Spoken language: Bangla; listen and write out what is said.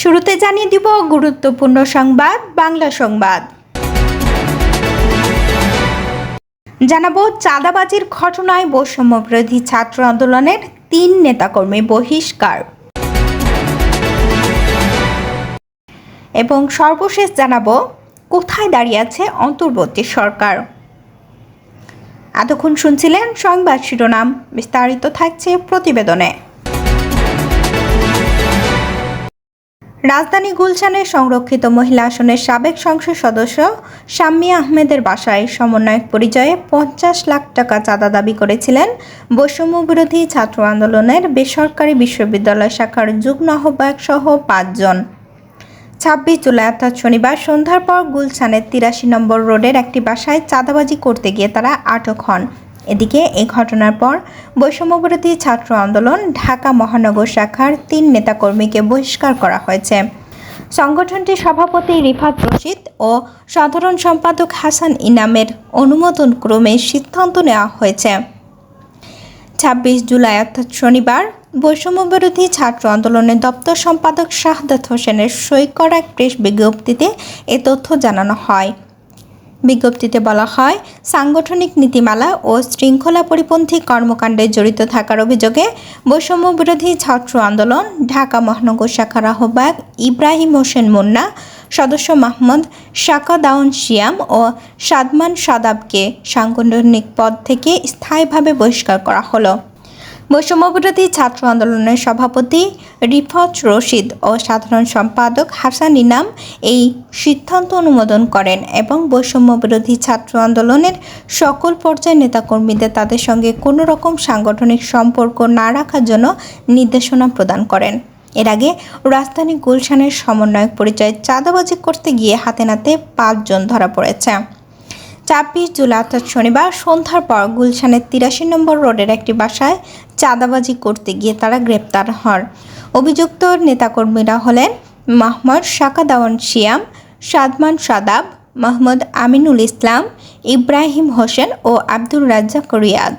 শুরুতে জানিয়ে দিব গুরুত্বপূর্ণ সংবাদ, বাংলা সংবাদ। জানাব, চাঁদাবাজির ঘটনায় বৈষম্য বিরোধী ছাত্র আন্দোলনের তিন নেতাকর্মী বহিষ্কার। এবং সর্বশেষ জানাব, কোথায় দাঁড়িয়ে আছে অন্তর্বর্তী সরকার? এতক্ষণ শুনছিলেন সংবাদ শিরোনাম, বিস্তারিত থাকছে প্রতিবেদনে। রাজধানী গুলশানের সংরক্ষিত মহিলা আসনের সাবেক সংসদ সদস্য শাম্মী আহমেদের বাসায় সমন্বয়ক পরিচয়ে পঞ্চাশ লাখ টাকা চাঁদা দাবি করেছিলেন বৈষম্য বিরোধী ছাত্র আন্দোলনের বেসরকারি বিশ্ববিদ্যালয় শাখার যুগ্ম আহ্বায়ক সহ পাঁচজন। ছাব্বিশ জুলাই অর্থাৎ শনিবার সন্ধ্যার পর গুলশানের তিরাশি নম্বর রোডের একটি বাসায় চাঁদাবাজি করতে গিয়ে তারা আটক হন। এদিকে এই ঘটনার পর বৈষম্যবিরোধী ছাত্র আন্দোলন ঢাকা মহানগর শাখার তিন নেতাকর্মীকে বহিষ্কার করা হয়েছে। সংগঠনটির সভাপতি রিফাত রশিদ ও সাধারণ সম্পাদক হাসান ইনামের অনুমোদন ক্রমে সিদ্ধান্ত নেওয়া হয়েছে। ছাব্বিশ জুলাই, অর্থাৎ শনিবার, বৈষম্যবিরোধী ছাত্র আন্দোলনের দপ্তর সম্পাদক শাহাদাত হোসেনের সই করা এক প্রেস বিজ্ঞপ্তিতে এ তথ্য জানানো হয়। বিজ্ঞপ্তিতে বলা হয়, সাংগঠনিক নীতিমালা ও শৃঙ্খলা পরিপন্থী কর্মকাণ্ডে জড়িত থাকার অভিযোগে বৈষম্য বিরোধী ছাত্র আন্দোলন, ঢাকা মহানগর শাখার আহ্বায়ক ইব্রাহিম হোসেন মুন্না, সদস্য মাহমুদ শাকাদাউন শিয়াম ও সাদমান সাদাবকে সাংগঠনিক পদ থেকে স্থায়ীভাবে বহিষ্কার করা হলো। বৈষম্যবিরোধী ছাত্র আন্দোলনের সভাপতি রিফত রশিদ ও সাধারণ সম্পাদক হাসান ইনাম এই সিদ্ধান্ত অনুমোদন করেন এবং বৈষম্যবিরোধী ছাত্র আন্দোলনের সকল পর্যায়ের নেতাকর্মীদের তাদের সঙ্গে কোনো রকম সাংগঠনিক সম্পর্ক না রাখার জন্য নির্দেশনা প্রদান করেন। এর আগে রাজধানী গুলশানের সমন্বয়ক পরিচয়ে চাঁদাবাজি করতে গিয়ে হাতে নাতে পাঁচজন ধরা পড়েছে। ছাব্বিশ জুলাই, অর্থাৎ শনিবার, সন্ধ্যার পর গুলশানের তিরাশি নম্বর রোডের একটি বাসায় চাঁদাবাজি করতে গিয়ে তারা গ্রেপ্তার হন। অভিযুক্ত নেতাকর্মীরা হলেন মাহমদ শাকাদাওয়ান শিয়াম, সাদমান সাদাব, মাহমুদ আমিনুল ইসলাম, ইব্রাহিম হোসেন ও আব্দুর রাজ্জাক রিয়াদ।